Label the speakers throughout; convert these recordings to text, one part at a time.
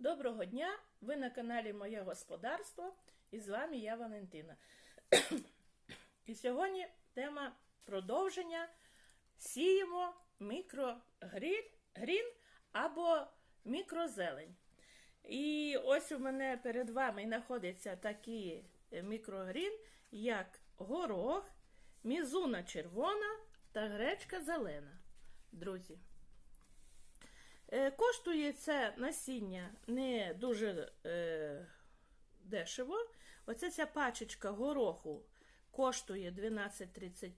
Speaker 1: Доброго дня! Ви на каналі Моє Господарство і з вами я Валентина. І сьогодні тема продовження сіємо мікрогрін або мікрозелень. І ось у мене перед вами знаходиться такий мікрогрін, як горох, мізуна червона та гречка зелена. Друзі. Е, Коштує це насіння не дуже е, дешево. Оця ця пачечка гороху коштує 12,35,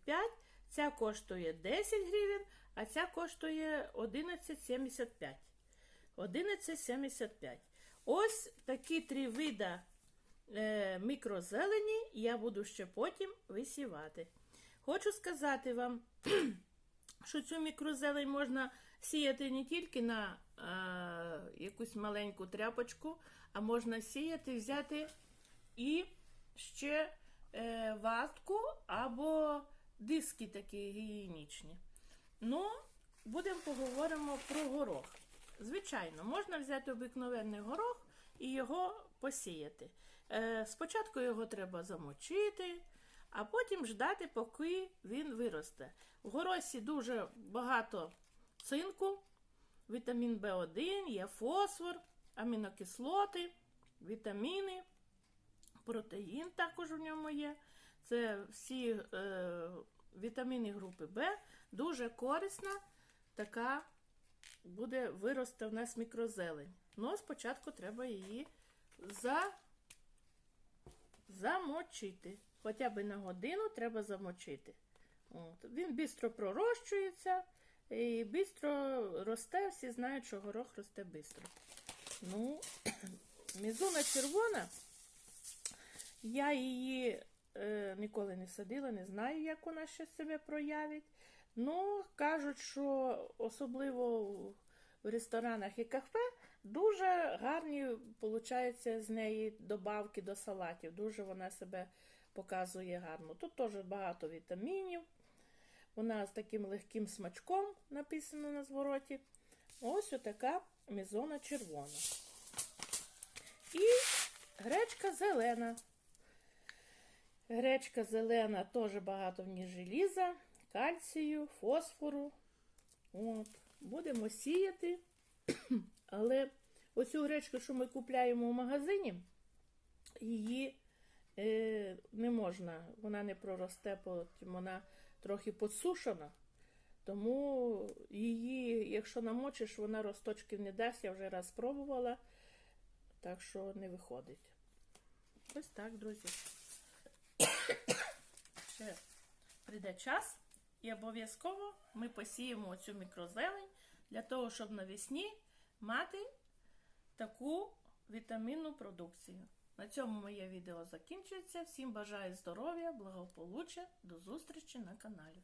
Speaker 1: ця коштує 10 гривень, а ця коштує 11,75. 11,75. Ось такі три вида е, мікрозелені я буду ще потім висівати. Хочу сказати вам, що цю мікрозелень можна сіяти не тільки на е, якусь маленьку тряпочку, а можна сіяти, взяти і ще е, ватку або диски такі гігієнічні. Ну, будемо поговоримо про горох. Звичайно, можна взяти обикновенний горох і його посіяти. Е, спочатку його треба замочити, а потім ждати, поки він виросте. В горосі дуже багато цинку, вітамін В1, є фосфор, амінокислоти, вітаміни, протеїн також у ньому є. Це всі е, вітаміни групи В. Дуже корисна така буде вирости в нас мікрозелень. Ну, спочатку треба її за... замочити. Хоча б на годину треба замочити. От. Він швидко пророщується і швидко росте. Всі знають, що горох росте швидко. Ну, мізуна червона. Я її е, ніколи не садила, не знаю, як вона ще себе проявить. Ну, кажуть, що особливо в ресторанах і кафе дуже гарні получаються з неї добавки до салатів. Дуже вона себе показує гарно. Тут теж багато вітамінів. Вона з таким легким смачком написано на звороті. Ось отака мізона червона. І гречка зелена. Гречка зелена теж багато в ній желіза, кальцію, фосфору. От. Будемо сіяти. Але оцю гречку, що ми купляємо в магазині, її е, не можна, вона не проросте, потім вона трохи подсушена. Тому її, якщо намочиш, вона росточків не дасть, я вже раз спробувала, так що не виходить. Ось так, друзі. Ще прийде час, і обов'язково ми посіємо цю мікрозелень для того, щоб навесні мати таку вітамінну продукцію. На цьому моє відео закінчується. Всім бажаю здоров'я, благополуччя, до зустрічі на каналі.